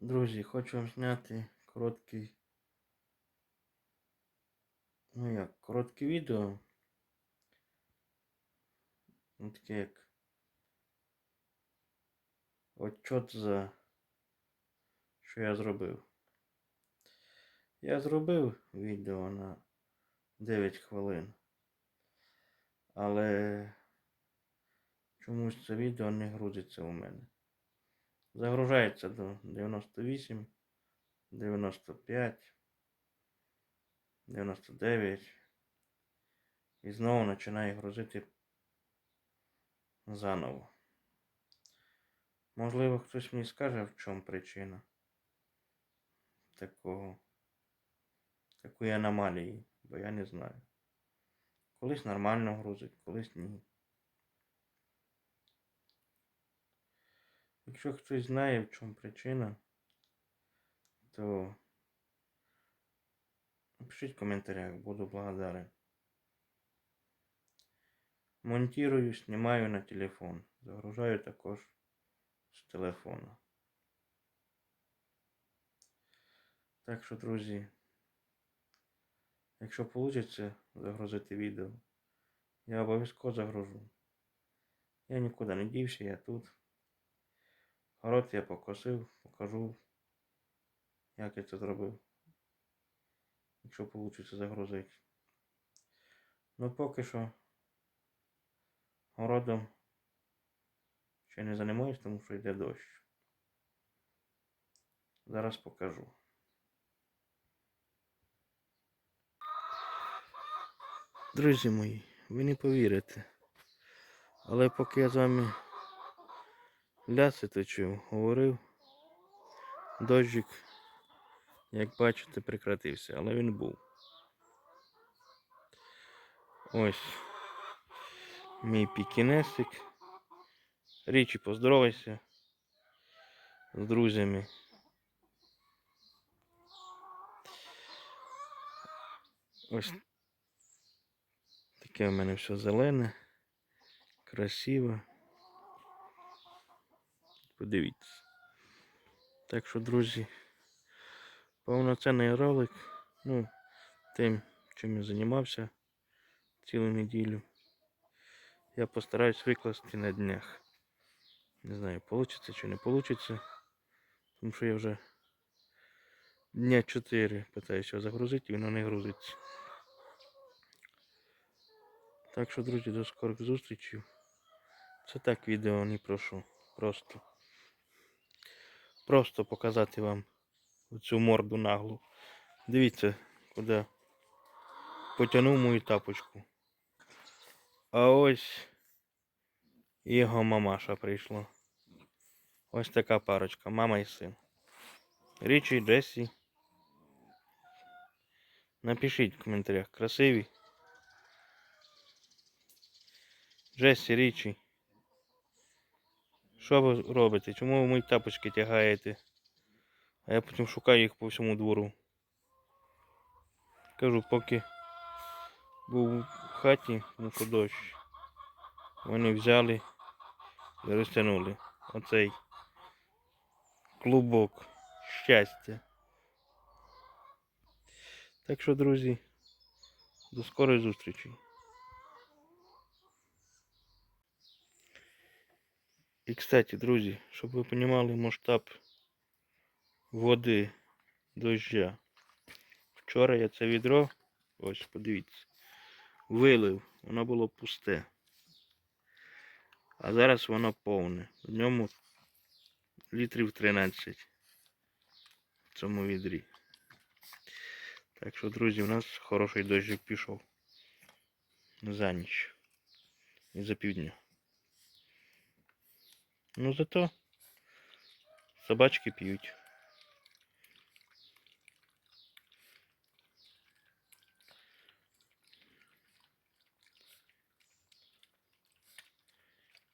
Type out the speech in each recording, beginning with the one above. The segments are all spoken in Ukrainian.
Друзі, хочу вам зняти короткий. Ну як, коротке відео. Ну таке як. Отчот за що я зробив. Я зробив відео на 9 хвилин. Але чомусь це відео не грузиться у мене. Загружається до 98, 95, 99. І знову починає грузити заново. Можливо, хтось мені скаже, в чому причина такого, такої аномалії, бо я не знаю. Колись нормально грузить, колись ні. Якщо хтось знає, в чому причина, то напишіть в коментарях, буду благодарен. Монтирую, знімаю на телефон. Загружаю також з телефона. Так що, друзі, якщо вийде загрузити відео, я обов'язково загружу. Я нікуди не дівся, я тут. Город я покосив, покажу, як я це зробив. Якщо вийде загрузити. Ну поки що городом ще не займаюсь, тому що йде дощ. Зараз покажу. Друзі мої, ви не повірите. Але поки я з вами ляси точив, говорив, дощик, як бачите, прекратився, але він був. Ось мій пікінесик. Річі, поздоровайся з друзями. Ось таке в мене все зелене, красиво. Подивіться. Так що, друзі, повноцінний ролик, ну, тим, чим я займався цілу неділю. Я постараюсь викласти на днях. Не знаю, получится чи не получится. Тому що я вже дня 4 питаюся загрузити, і воно не грузиться. Так що, друзі, до скорих зустрічей. Це так відео не прошу. Просто. Просто показати вам цю морду наглу. Дивіться, куди потягнув мою тапочку. А ось його мамаша прийшла. Ось така парочка, мама і син. Річі Джесі. Напишіть в коментарях, красиві. Джесі, Річі. Що ви робите? Чому ви мої тапочки тягаєте? А я потім шукаю їх по всьому двору. Кажу, поки був в хаті, ну що дощ. Вони взяли і розтягнули оцей клубок щастя. Так що, друзі, до скорої зустрічі. І, кстати, друзі, щоб ви розуміли масштаб води дождя. Вчора я це відро, ось подивіться, вилив, воно було пусте. А зараз воно повне. В ньому літрів 13 в цьому відрі. Так що, друзі, у нас хороший дощик пішов за ніч і за півдня. Ну зато собачки п'ють.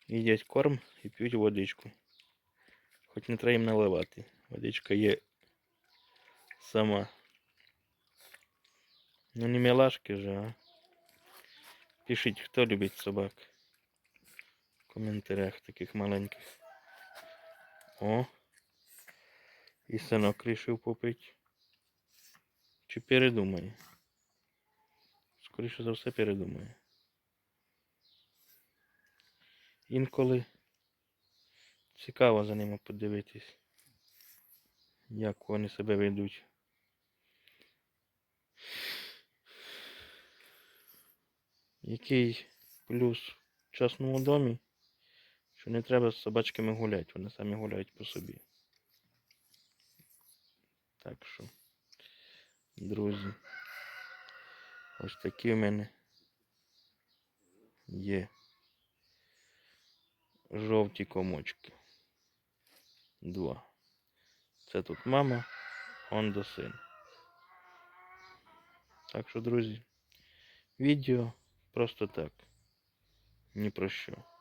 Їдять корм і п'ють водичку. Хоч не треба їм наливати. Водичка є сама. Ну не милашки же, а. Пишіть, хто любить собак. Коментарях таких маленьких. О. І синок рішив попити. Чи передумає? Скоріше за все передумає. Інколи цікаво за ними подивитись, як вони себе ведуть. Який плюс в частному домі, що не треба з собачками гуляти, вони самі гуляють по собі. Так що, друзі, ось такі в мене є жовті комочки. Два. Це тут мама, он до син. Так що, друзі, відео просто так. Ні про що.